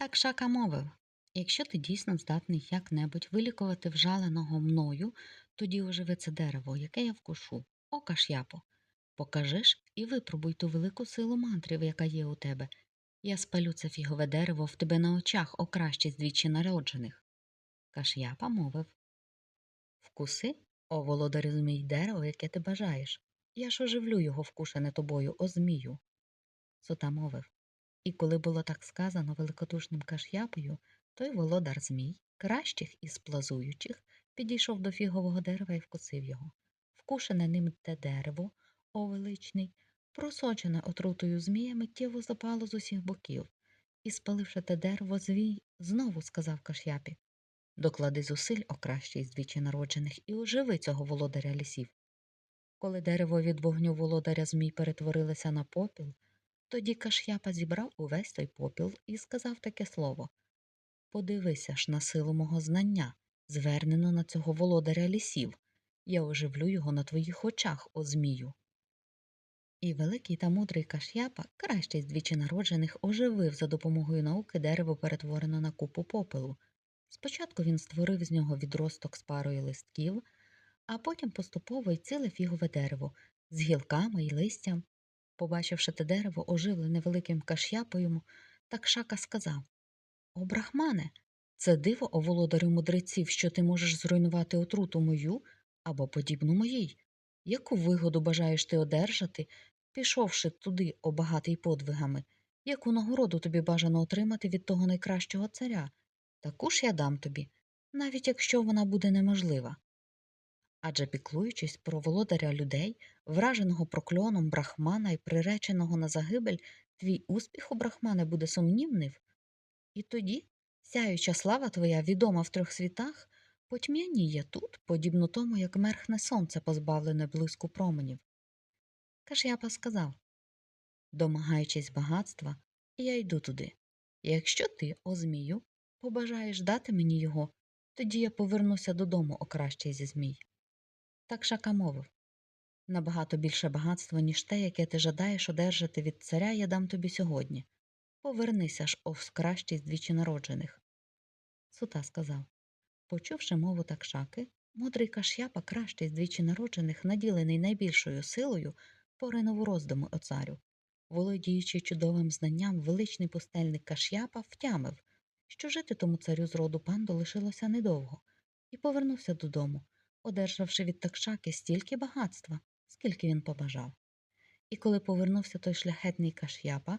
Так шака мовив якщо ти дійсно здатний як-небудь вилікувати вжаленого мною, тоді оживи це дерево, яке я вкушу. О, каш'япо, покажеш і випробуй ту велику силу мантрів, яка є у тебе. Я спалю це фігове дерево в тебе на очах, о краще двічі народжених. Каш'япа мовив Вкуси, о володарю змій дерево, яке ти бажаєш. Я ж оживлю його вкушене тобою, о змію. Сота мовив і коли було так сказано великодушним каш'япою, той володар змій, кращих із плазуючих, підійшов до фігового дерева і вкусив його. Вкушене ним те дерево, о величний, просочене отрутою змія, миттєво запало з усіх боків, і, спаливши те дерево, звій знову сказав каш'япі Доклади зусиль, о кращий з двічі народжених, і оживи цього володаря лісів. Коли дерево від вогню володаря змій перетворилося на попіл, тоді Каш'япа зібрав увесь той попіл і сказав таке слово Подивися ж на силу мого знання, звернено на цього володаря лісів. Я оживлю його на твоїх очах, о змію. І великий та мудрий Каш'япа, кращий з двічі народжених, оживив за допомогою науки дерево перетворено на купу попелу. Спочатку він створив з нього відросток з парою листків, а потім поступово й ціле фігове дерево з гілками й листям. Побачивши те дерево, оживлене великим каш'япою, так шака сказав О, брахмане, це диво, о володарю мудреців, що ти можеш зруйнувати отруту мою або подібну моїй. Яку вигоду бажаєш ти одержати, пішовши туди, обагатий подвигами, яку нагороду тобі бажано отримати від того найкращого царя? Таку ж я дам тобі, навіть якщо вона буде неможлива. Адже піклуючись про володаря людей, враженого прокльоном брахмана і приреченого на загибель, твій успіх у брахмане буде сумнівнив. І тоді сяюча слава твоя, відома в трьох світах, потьмяніє тут, подібно тому, як мерхне сонце, позбавлене блиску променів. Каш'япа сказав Домагаючись багатства, я йду туди. Якщо ти, о змію, побажаєш дати мені його, тоді я повернуся додому, о кращий зі змій. Так шака мовив набагато більше багатства, ніж те, яке ти жадаєш одержати від царя, я дам тобі сьогодні. Повернися ж, о кращий з двічі народжених. Сута сказав Почувши мову такшаки, мудрий каш'япа, кращий з двічі народжених, наділений найбільшою силою, поринув у роздуму о царю. Володіючи чудовим знанням, величний пустельник каш'япа втямив, що жити тому царю з роду панду лишилося недовго, і повернувся додому, одержавши від такшаки стільки багатства, скільки він побажав. І коли повернувся той шляхетний каш'япа,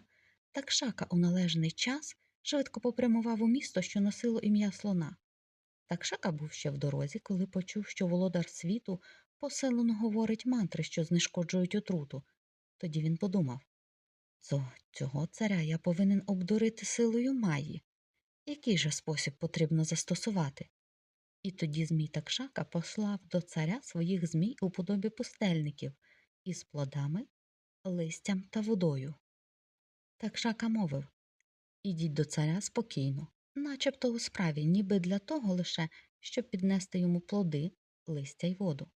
такшака у належний час швидко попрямував у місто, що носило ім'я слона. Такшака був ще в дорозі, коли почув, що володар світу посилено говорить мантри, що знешкоджують отруту. Тоді він подумав «Цо- цього царя я повинен обдурити силою маї. Який же спосіб потрібно застосувати? І тоді Змій Такшака послав до царя своїх змій у подобі пустельників із плодами, листям та водою. Такшака мовив Ідіть до царя спокійно, начебто у справі, ніби для того лише, щоб піднести йому плоди, листя й воду.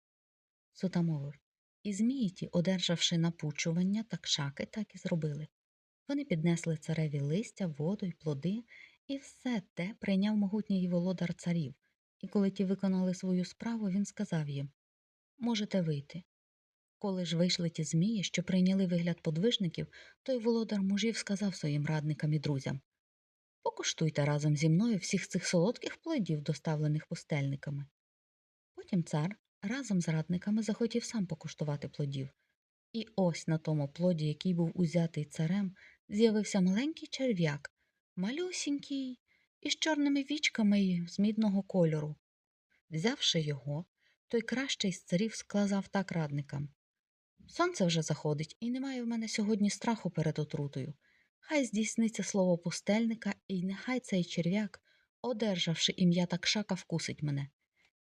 Сута мовив І змії ті, одержавши напучування такшаки, так і зробили. Вони піднесли цареві листя, воду й плоди, і все те прийняв могутній володар царів. І коли ті виконали свою справу, він сказав їм Можете вийти. Коли ж вийшли ті змії, що прийняли вигляд подвижників, той володар мужів сказав своїм радникам і друзям Покуштуйте разом зі мною всіх цих солодких плодів, доставлених пустельниками. Потім цар разом з радниками захотів сам покуштувати плодів. І ось на тому плоді, який був узятий царем, з'явився маленький черв'як, малюсінький, із чорними вічками з мідного кольору. Взявши його, той кращий з царів сказав так радникам Сонце вже заходить, і немає в мене сьогодні страху перед отрутою. Хай здійсниться слово пустельника, і нехай цей черв'як, одержавши ім'я такшака, вкусить мене.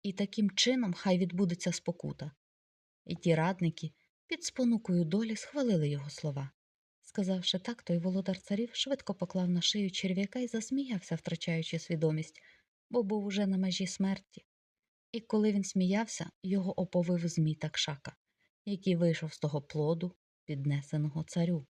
І таким чином хай відбудеться спокута. І ті радники під спонукою долі схвалили його слова. Сказавши так, той володар царів швидко поклав на шию черв'яка і засміявся, втрачаючи свідомість, бо був уже на межі смерті. І коли він сміявся, його оповив змій такшака, який вийшов з того плоду, піднесеного царю.